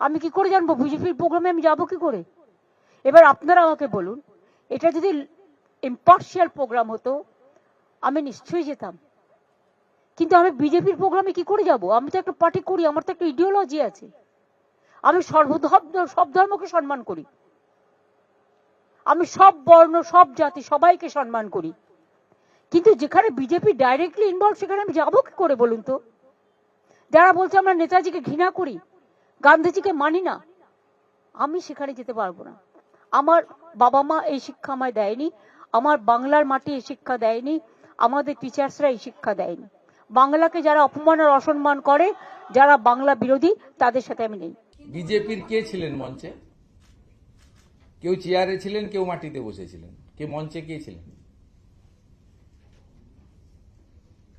আমি কি করে জানব? বিজেপির প্রোগ্রামে আমি যাব কি করে? এবার আপনারা আমাকে বলুন, এটা যদি ইম্পার্শিয়াল প্রোগ্রাম হতো, আমি নিশ্চয়ই যেতাম। কিন্তু আমি বিজেপির প্রোগ্রামে কি করে যাব? আমি তো একটা পার্টি করি, আমার তো একটা ইডিওলজি আছে। আমি সর্বধর্ম, সব ধর্মকে সম্মান করি। আমি সব বর্ণ, সব জাতি, সবাইকে সম্মান করি। কিন্তু যেখানে বিজেপি ডাইরেক্টলি ইনভলভ সেখানে আমি যাব কি করে বলুন তো? যারা বলছে আমরা নেতাজিকে ঘৃণা করি গান্ধীজিকে মানি না, আমি সেখানে যেতে পারব না। আমার বাবা মা এই শিক্ষা আমায় দেয়নি, আমার বাংলার মাটি এই শিক্ষা দেয়নি, আমাদের টিচার্সরা এই শিক্ষা দেয়নি। বাংলাকে যারা অপমান আর অসম্মান করে, যারা বাংলা বিরোধী, তাদের সাথে আমি নেই। বিজেপির কে ছিলেন মঞ্চে? কেউ চেয়ারে ছিলেন, কেউ মাটিতে বসেছিলেন। কে মঞ্চে কে ছিলেন?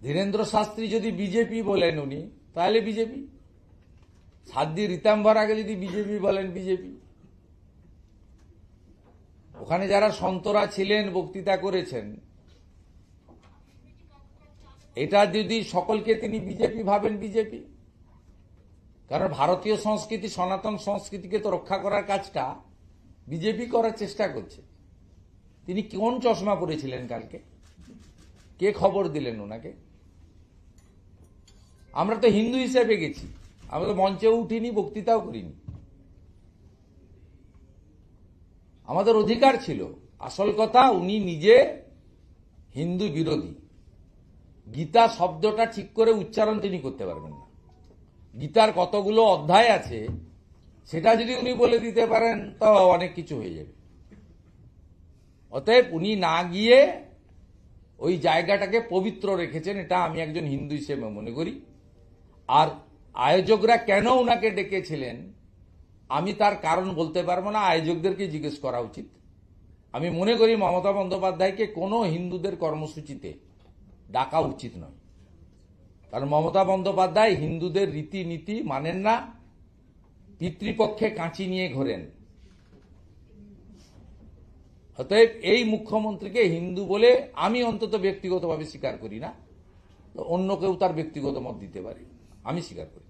ধীরেন্দ্র শাস্ত্রী যদি বিজেপি বলেন উনি, তাহলে বিজেপি? সাদ্দি রীতাম্বর আগে যদি বিজেপি বলেন, বিজেপি। ওখানে যারা সন্তরা ছিলেন, বক্তৃতা করেছেন, এটা যদি সকলকে তিনি বিজেপি ভাবেন, বিজেপি। কারণ ভারতীয় সংস্কৃতি, সনাতন সংস্কৃতিকে তো রক্ষা করার কাজটা বিজেপি করার চেষ্টা করছে। তিনি কোন চশমা পরেছিলেন কালকে? কে খবর দিলেন ওনাকে? আমরা তো হিন্দু হিসেবে গেছি। আমরা তো মঞ্চেও উঠিনি, বক্তৃতাও করিনি। আমাদের অধিকার ছিল, আসল কথা উনি নিজে হিন্দু বিরোধী। গীতা শব্দটা ঠিক করে উচ্চারণ তিনি করতে পারবেন না। গীতার কতগুলো অধ্যায় আছে, সেটা যদি উনি বলে দিতে পারেন, তো অনেক কিছু হয়ে যাবে। অতএব উনি না গিয়ে ওই জায়গাটাকে পবিত্র রেখেছেন, এটা আমি একজন হিন্দু হিসেবে মনে করি। আর আয়োজকরা কেন ওনাকে ডেকেছিলেন? আমি তার কারণ বলতে পারব না, আয়োজকদেরকে জিজ্ঞেস করা উচিত। আমি মনে করি মমতা বন্দ্যোপাধ্যায়কে কোনো হিন্দুদের কর্মসূচিতে ডাকা উচিত নয়। কারণ মমতা বন্দ্যোপাধ্যায় হিন্দুদের রীতিনীতি মানেন না, পিতৃপক্ষে কাঁচি নিয়ে ঘোরেন। অতএব এই মুখ্যমন্ত্রীকে হিন্দু বলে আমি অন্তত ব্যক্তিগতভাবে স্বীকার করি না অন্য কেউ তার ব্যক্তিগত মত দিতে পারে, আমি স্বীকার করি।